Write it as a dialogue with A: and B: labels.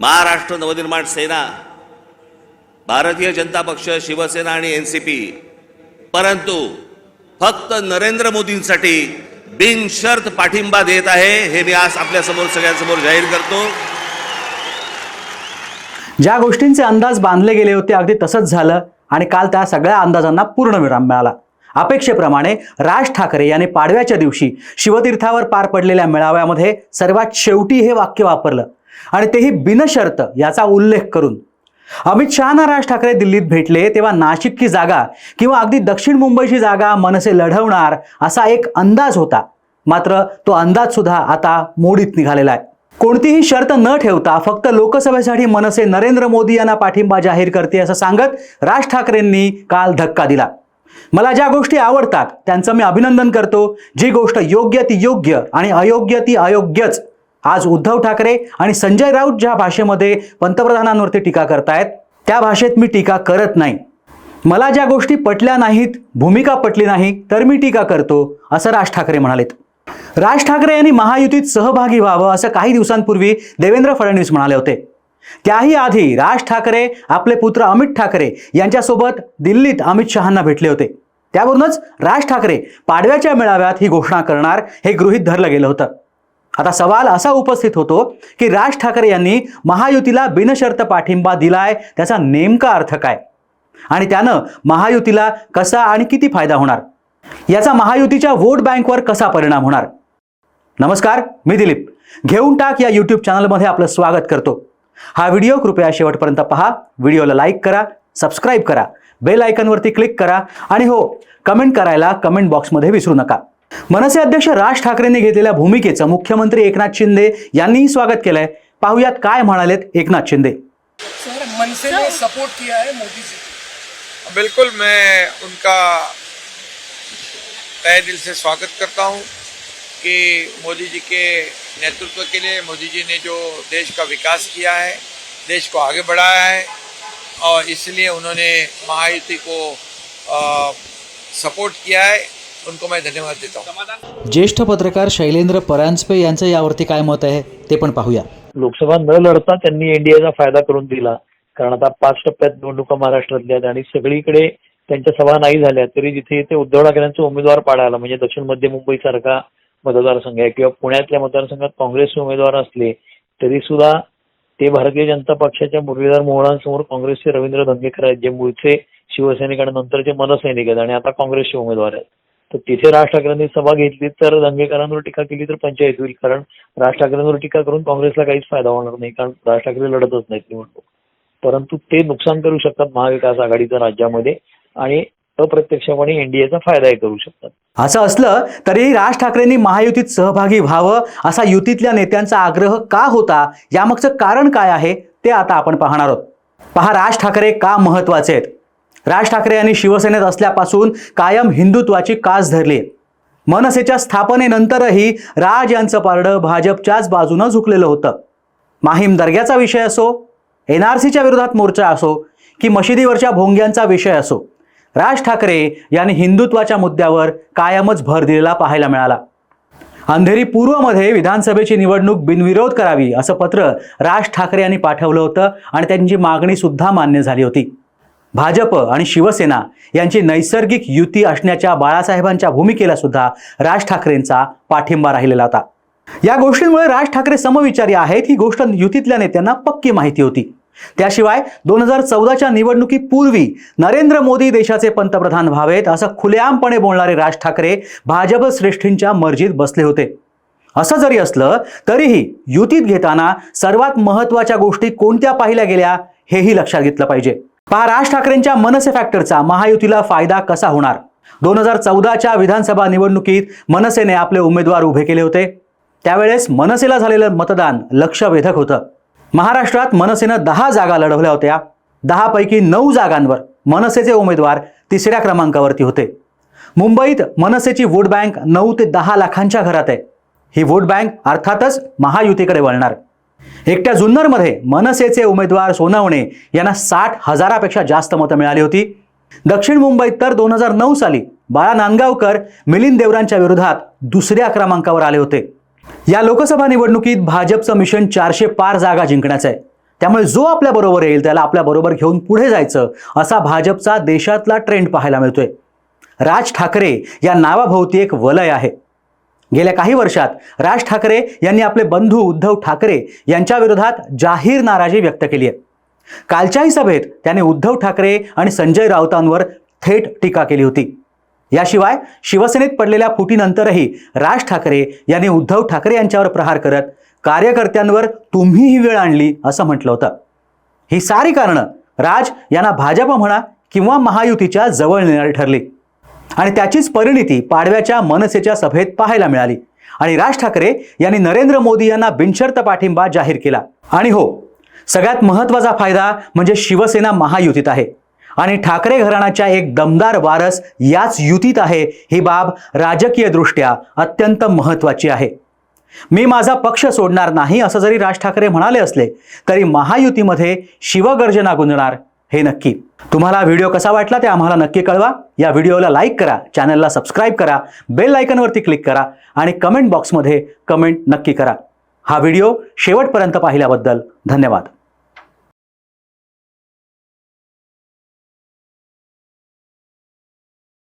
A: महाराष्ट्र नवनिर्माण सेना भारतीय जनता पक्ष शिवसेना आणि N C P परंतु फक्त नरेंद्र मोदींसाठी बिनशर्त पाठिंबा देत आहे हे मी आज आपल्यासमोर सगळ्यांसमोर जाहीर करतो.
B: ज्या गोष्टींचे अंदाज बांधले गेले होते अगदी तसंच झालं आणि काल त्या सगळ्या अंदाजांना पूर्णविराम मिळाला. अपेक्षेप्रमाणे राज ठाकरे यांनी पाडव्याच्या दिवशी शिवतीर्थावर पार पडलेल्या मेळाव्यामध्ये सर्वात शेवटी हे वाक्य वापरलं. आणि तेही बिनशर्त याचा उल्लेख करून. अमित शहाना राज ठाकरे दिल्लीत भेटले तेव्हा नाशिकची जागा किंवा अगदी दक्षिण मुंबईची जागा मनसे लढवणार असा एक अंदाज होता. मात्र तो अंदाज सुद्धा आता मोडीत निघालेला आहे. कोणतीही शर्त न ठेवता फक्त लोकसभेसाठी मनसे नरेंद्र मोदी यांना पाठिंबा जाहीर करते असं सांगत राज ठाकरेंनी काल धक्का दिला. मला ज्या गोष्टी आवडतात त्यांचं मी अभिनंदन करतो. जी गोष्ट योग्य ती योग्य आणि अयोग्य ती अयोग्यच. आज उद्धव ठाकरे आणि संजय राऊत ज्या भाषेमध्ये पंतप्रधानांवरती टीका करतायत त्या भाषेत मी टीका करत नाही. मला ज्या गोष्टी पटल्या नाहीत भूमिका पटली नाही तर मी टीका करतो असं राज ठाकरे म्हणालेत. राज ठाकरे यांनी महायुतीत सहभागी व्हावं असं काही दिवसांपूर्वी देवेंद्र फडणवीस म्हणाले होते. त्याही आधी राज ठाकरे आपले पुत्र अमित ठाकरे यांच्यासोबत दिल्लीत अमित शहांना भेटले होते. त्यावरूनच राज ठाकरे पाडव्याच्या मेळाव्यात ही घोषणा करणार हे गृहीत धरलं गेलं होतं. आता सवाल असा उपस्थित होतो की राज ठाकरे यांनी महायुतीला बिनशर्त पाठिंबा दिलाय त्याचा नेमका अर्थ काय? आणि त्यानं महायुतीला कसा आणि किती फायदा होणार? याचा महायुतीच्या वोट बँकवर कसा परिणाम होणार? नमस्कार मी दिलीप. घेऊन टाक या यूट्यूब चॅनलमध्ये आपलं स्वागत करतो. हा व्हिडिओ कृपया शेवटपर्यंत पहा. व्हिडिओला लाईक करा सबस्क्राईब करा बेल आयकनवरती क्लिक करा आणि हो कमेंट करायला कमेंट बॉक्समध्ये विसरू नका. मनसे अध्यक्ष राज ठाकरेंनी घेतलेल्या भूमिकेचं मुख्यमंत्री एकनाथ शिंदे यांनीही स्वागत केलंय. पाहुयात काय म्हणालेत एकनाथ शिंदे.
C: सर मनसे ने सपोर्ट किया है मोदी जी
D: बिल्कुल मैं उनका तय दिल से स्वागत करता हूं कि मोदी जी के नेतृत्व के लिए मोदी जी ने जो देश का विकास किया है देश को आगे बढ़ाया है और इसलिए उन्होंने महायुति को सपोर्ट किया है। उनको मैं धन्यवाद देता हूं।
B: ज्येष्ठ पत्रकार शैलेंद्र परांजपे यांचं यावरती काय मत आहे ते पण पाहूया.
E: लोकसभा न लढता त्यांनी एनडीएचा फायदा करून दिला. कारण आता पाच टप्प्यात निवडणुका महाराष्ट्रातल्या आहेत आणि सगळीकडे त्यांच्या सभा नाही झाल्या तरी जिथे ते उद्धव ठाकरेंचा उमेदवार पाडायला म्हणजे दक्षिण मध्य मुंबई सारखा मतदारसंघ आहे किंवा पुण्यातल्या मतदारसंघात काँग्रेसचे उमेदवार असले तरी सुद्धा ते भारतीय जनता पक्षाच्या मुरलीधर मोहळांसमोर काँग्रेसचे रवींद्र धंगेकर आहेत जे मूळचे शिवसैनिक आणि नंतरचे मनसैनिक आहेत आणि आता काँग्रेसचे उमेदवार आहेत. तर तिथे राज ठाकरेंनी सभा घेतली तर दंगेकरांवर टीका केली तर पंचायत होईल. कारण राज ठाकरेंवर टीका करून काँग्रेसला काहीच फायदा होणार नाही कारण राज ठाकरे लढतच नाहीत निवडणूक परंतु ते नुकसान करू शकतात महाविकास आघाडीच्या राज्यामध्ये आणि अप्रत्यक्षपणे एनडीएचा फायदाही करू शकतात.
B: असं असलं तरीही राज ठाकरेंनी महायुतीत सहभागी व्हावं असा युतीतल्या नेत्यांचा आग्रह का होता? यामागचं कारण काय आहे? ते आता आपण पाहणार आहोत. पहा राज ठाकरे का महत्त्वाचे आहेत? राज ठाकरे यांनी शिवसेनेत असल्यापासून कायम हिंदुत्वाची कास धरली. आहे मनसेच्या स्थापनेनंतरही राज यांचं पारडं भाजपच्याच बाजूनं झुकलेलं होतं. माहीम दर्ग्याचा विषय असो एन आर सीच्या विरोधात मोर्चा असो की मशिदीवरच्या भोंग्यांचा विषय असो राज ठाकरे यांनी हिंदुत्वाच्या मुद्द्यावर कायमच भर दिलेला पाहायला मिळाला. अंधेरी पूर्वमध्ये विधानसभेची निवडणूक बिनविरोध करावी असं पत्र राज ठाकरे यांनी पाठवलं होतं आणि त्यांची मागणी सुद्धा मान्य झाली होती. भाजप आणि शिवसेना यांची नैसर्गिक युती असण्याच्या बाळासाहेबांच्या भूमिकेला सुद्धा राज ठाकरेंचा पाठिंबा राहिलेला होता. या गोष्टींमुळे राज ठाकरे समविचारी आहेत ही गोष्ट युतीतल्या नेत्यांना पक्की माहिती होती. त्याशिवाय दोन हजार चौदाच्या निवडणुकीपूर्वी नरेंद्र मोदी देशाचे पंतप्रधान व्हावेत असं खुलेआमपणे बोलणारे राज ठाकरे भाजप श्रेष्ठींच्या मर्जीत बसले होते. असं जरी असलं तरीही युतीत घेताना सर्वात महत्त्वाच्या गोष्टी कोणत्या पाहिल्या गेल्या हेही लक्षात घेतलं पाहिजे. पहा राज ठाकरेंच्या मनसे फॅक्टरचा महायुतीला फायदा कसा होणार? दोन हजार चौदाच्या विधानसभा निवडणुकीत मनसेने आपले उमेदवार उभे केले होते. त्यावेळेस मनसेला झालेलं मतदान लक्षवेधक होतं. महाराष्ट्रात मनसेनं दहा जागा लढवल्या होत्या. दहापैकी नऊ जागांवर मनसेचे उमेदवार तिसऱ्या क्रमांकावरती होते. मुंबईत मनसेची वोट बँक नऊ ते दहा लाखांच्या घरात आहे. ही वोट बँक अर्थातच महायुतीकडे वळणार. एकट्या जुन्नरमध्ये मनसेचे उमेदवार सोनवणे यांना साठ हजारापेक्षा जास्त मतं मिळाली होती. दक्षिण मुंबईत तर दोन हजार नऊ साली बाळा नांदगावकर मिलिंद देवरांच्या विरोधात दुसऱ्या क्रमांकावर आले होते. या लोकसभा निवडणुकीत भाजपचं मिशन चारशे पार जागा जिंकण्याचं आहे. त्यामुळे जो आपल्या बरोबर येईल त्याला आपल्या बरोबर घेऊन पुढे जायचं असा भाजपचा देशातला ट्रेंड पाहायला मिळतोय. राज ठाकरे या नावाभोवती एक वलय आहे. गेल्या काही वर्षात राज ठाकरे यांनी आपले बंधू उद्धव ठाकरे यांच्या विरोधात जाहीर नाराजी व्यक्त केली आहे. कालच्याही सभेत त्याने उद्धव ठाकरे आणि संजय राऊतांवर थेट टीका केली होती. याशिवाय शिवसेनेत पडलेल्या फुटीनंतरही राज ठाकरे यांनी उद्धव ठाकरे यांच्यावर प्रहार करत कार्यकर्त्यांवर तुम्ही ही वेळ आणली असं म्हटलं होतं. ही सारी कारणं राज यांना भाजप म्हणा किंवा महायुतीच्या जवळ नेणारी ठरली. आणि त्याचीच परिणिती पाडव्याच्या मनसेच्या सभेत पाहायला मिळाली. आणि राज ठाकरे यांनी नरेंद्र मोदी यांना बिनशर्त पाठिंबा जाहीर केला. आणि हो सगळ्यात महत्त्वाचा फायदा म्हणजे शिवसेना महायुतीत आहे. आणि ठाकरे घराण्याच्या एक दमदार वारस याच युतीत आहे ही बाब राजकीयदृष्ट्या अत्यंत महत्त्वाची आहे. मी माझा पक्ष सोडणार नाही असं जरी राज ठाकरे म्हणाले असले तरी महायुतीमध्ये शिवगर्जना गुंजणार हे नक्की. तुम्हाला व्हिडिओ कसा वाटला ते आम्हाला नक्की कळवा. या व्हिडिओला लाईक करा चॅनलला सबस्क्राईब करा बेल आयकनवरती क्लिक करा आणि कमेंट बॉक्समध्ये कमेंट नक्की करा. हा व्हिडिओ शेवटपर्यंत पाहिल्याबद्दल धन्यवाद.